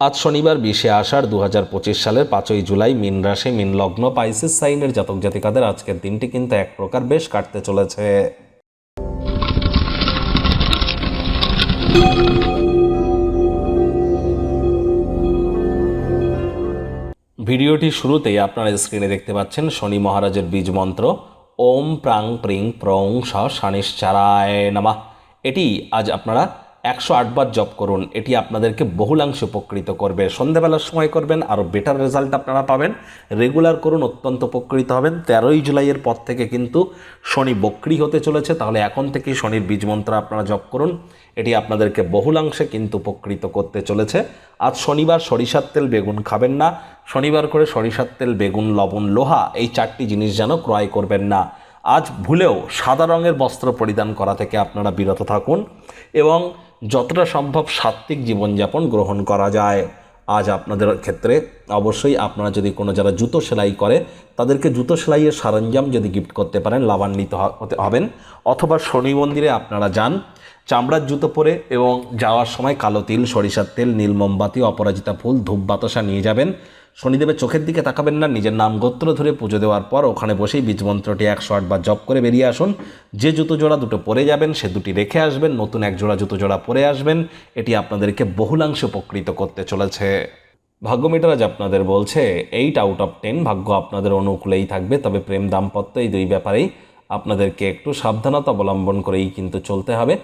আজ শনিবার বিশে আষাঢ় দু হাজার পঁচিশ সালের পাঁচই জুলাই মিন রাশি, মিন লগ্ন, পাইসিস সাইনের জাতক জাতিকাদের আজকের দিনটি কিন্তু এক প্রকার বেশ কাটতে চলেছে। ভিডিওটি শুরুতেই আপনারা স্ক্রিনে দেখতে পাচ্ছেন শনি মহারাজের বীজ মন্ত্র, ওম প্রাং প্রিং প্রং স শানিশ্চারায় নামা। এটি আজ আপনারা একশো আটবার জপ করুন, এটি আপনাদেরকে বহুলাংশে উপকৃত করবে। সন্ধেবেলার সময় করবেন আরও বেটার রেজাল্ট আপনারা পাবেন। রেগুলার করুন, অত্যন্ত উপকৃত হবেন। তেরোই জুলাইয়ের পর থেকে কিন্তু শনি বক্রি হতে চলেছে, তাহলে এখন থেকেই শনির বীজ মন্ত্র আপনারা জপ করুন। এটি আপনাদেরকে বহুলাংশে কিন্তু উপকৃত করতে চলেছে। আজ শনিবার সরিষার তেল বেগুন খাবেন না। শনিবার করে সরিষার তেল, বেগুন, লবণ, লোহা, এই চারটি জিনিস যেন ক্রয় করবেন না। আজ ভুলেও সাদা রঙের বস্ত্র পরিধান করা থেকে আপনারা বিরত থাকুন এবং যতটা সম্ভব সাত্ত্বিক জীবনযাপন গ্রহণ করা যায়। আজ আপনাদের ক্ষেত্রে অবশ্যই আপনারা যদি কোনো যারা জুতো সেলাই করে, তাদেরকে জুতো সেলাইয়ের সরঞ্জাম যদি গিফট করতে পারেন, লাভান্বিত হতে হবেন। অথবা শনি মন্দিরে আপনারা যান, চামড়ার জুতো পরে এবং যাওয়ার সময় কালো তিল, সরিষার তেল, নীল মোমবাতি, অপরাজিতা ফুল ধূপ বাতাসা নিয়ে যাবেন। শনিদেবের চোখের দিকে তাকাবেন না, নিজের নাম গোত্র ধরে পুজো দেওয়ার পর ওখানে বসেই বীজ মন্ত্রটি একশো আটবার জপ করে বেরিয়ে আসুন। যে জুতো জোড়া দুটো পরে যাবেন, সে দুটি রেখে আসবেন, নতুন এক জোড়া জুতো জোড়া পরে আসবেন, এটি আপনাদেরকে বহুলাংশে উপকৃত করতে চলেছে। ভাগ্যমিটার আজ আপনাদের বলছে এইট আউট অফ টেন ভাগ্য আপনাদের অনুকূলেই থাকবে, তবে প্রেম দাম্পত্য এই দুই ব্যাপারেই আপনাদেরকে একটু সাবধানতা অবলম্বন করেই কিন্তু চলতে হবে।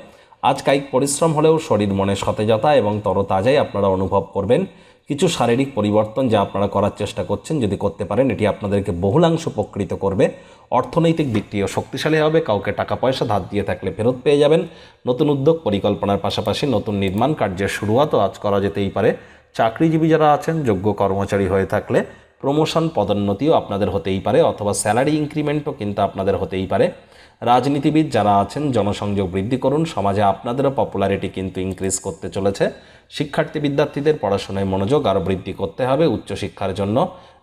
আজ কায়িক পরিশ্রম হলেও শরীর মনে সতেজতা এবং তরতাজাই আপনারা অনুভব করবেন। কিছু শারীরিক পরিবর্তন যা আপনারা করার চেষ্টা করছেন, যদি করতে পারেন, এটি আপনাদেরকে বহুলাংশ উপকৃত করবে। অর্থনৈতিক দিকটিও শক্তিশালী হবে, কাউকে টাকা পয়সা ধার দিয়ে থাকলে ফেরত পেয়ে যাবেন। নতুন উদ্যোগ পরিকল্পনার পাশাপাশি নতুন নির্মাণ কার্যের শুরুয়াতও আজ করা যেতেই পারে। চাকরিজীবী যারা আছেন, যোগ্য কর্মচারী হয়ে থাকলে প্রমোশন পদোন্নতিও আপনাদের হতেই পারে, অথবা স্যালারি ইনক্রিমেন্টও কিন্তু আপনাদের হতেই পারে। রাজনীতিবিদ যারা আছেন, জনসংযোগ বৃদ্ধি করুন, সমাজে আপনাদেরও পপুলারিটি কিন্তু ইনক্রিজ করতে চলেছে। শিক্ষার্থী বিদ্যার্থীদের পড়াশোনায় মনোযোগ আরও বৃদ্ধি করতে হবে উচ্চশিক্ষার জন্য।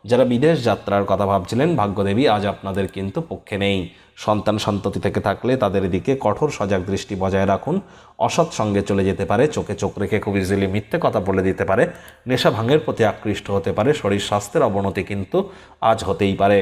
যারা বিদেশ যাত্রার কথা ভাবছিলেন, ভাগ্যদেবী আজ আপনাদের কিন্তু পক্ষে নেই। সন্তান সন্ততি থেকে থাকলে তাদের দিকে কঠোর সজাগ দৃষ্টি বজায় রাখুন। অসৎ সঙ্গে চলে যেতে পারে, চোখে চোখ রেখে খুব ইজিলি মিথ্যে কথা বলে দিতে পারে। নেশা ভাঙের প্রতি আকৃষ্ট হতে পারে, শরীর স্বাস্থ্যের অবনতি কিন্তু আজ হতেই পারে।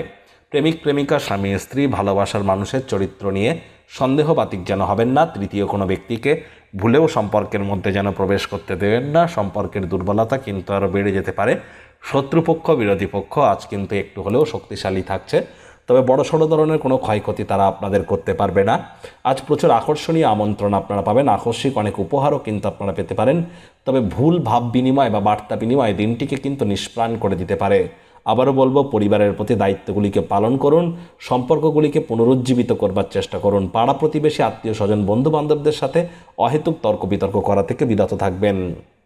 প্রেমিক, প্রেমিকা, স্বামী, স্ত্রী, ভালোবাসার মানুষের চরিত্র নিয়ে সন্দেহবাতিক যেন হবেন না। তৃতীয় কোনো ব্যক্তিকে ভুলেও সম্পর্কের মধ্যে যেন প্রবেশ করতে দেবেন না, সম্পর্কের দুর্বলতা কিন্তু আরও বেড়ে যেতে পারে। শত্রুপক্ষ, বিরোধী পক্ষ আজ কিন্তু একটু হলেও শক্তিশালী থাকছে। তবে বড় সড়ো ধরনের কোনো ক্ষয়ক্ষতি তারা আপনাদের করতে পারবে না। আজ প্রচুর আকর্ষণীয় আমন্ত্রণ আপনারা পাবেন। আকস্মিক অনেক উপহারও কিন্তু আপনারা পেতে পারেন। তবে ভুল ভাব বিনিময় বা বার্তা বিনিময় দিনটিকে কিন্তু নিষ্প্রাণ করে দিতে পারে। আবারও বলব, পরিবারের প্রতি দায়িত্বগুলিকে পালন করুন, সম্পর্কগুলিকে পুনরুজ্জীবিত করবার চেষ্টা করুন। পাড়া প্রতিবেশী, আত্মীয় স্বজন বন্ধু বান্ধবদের সাথে অহেতুক তর্ক বিতর্ক করা থেকে বিরত থাকবেন।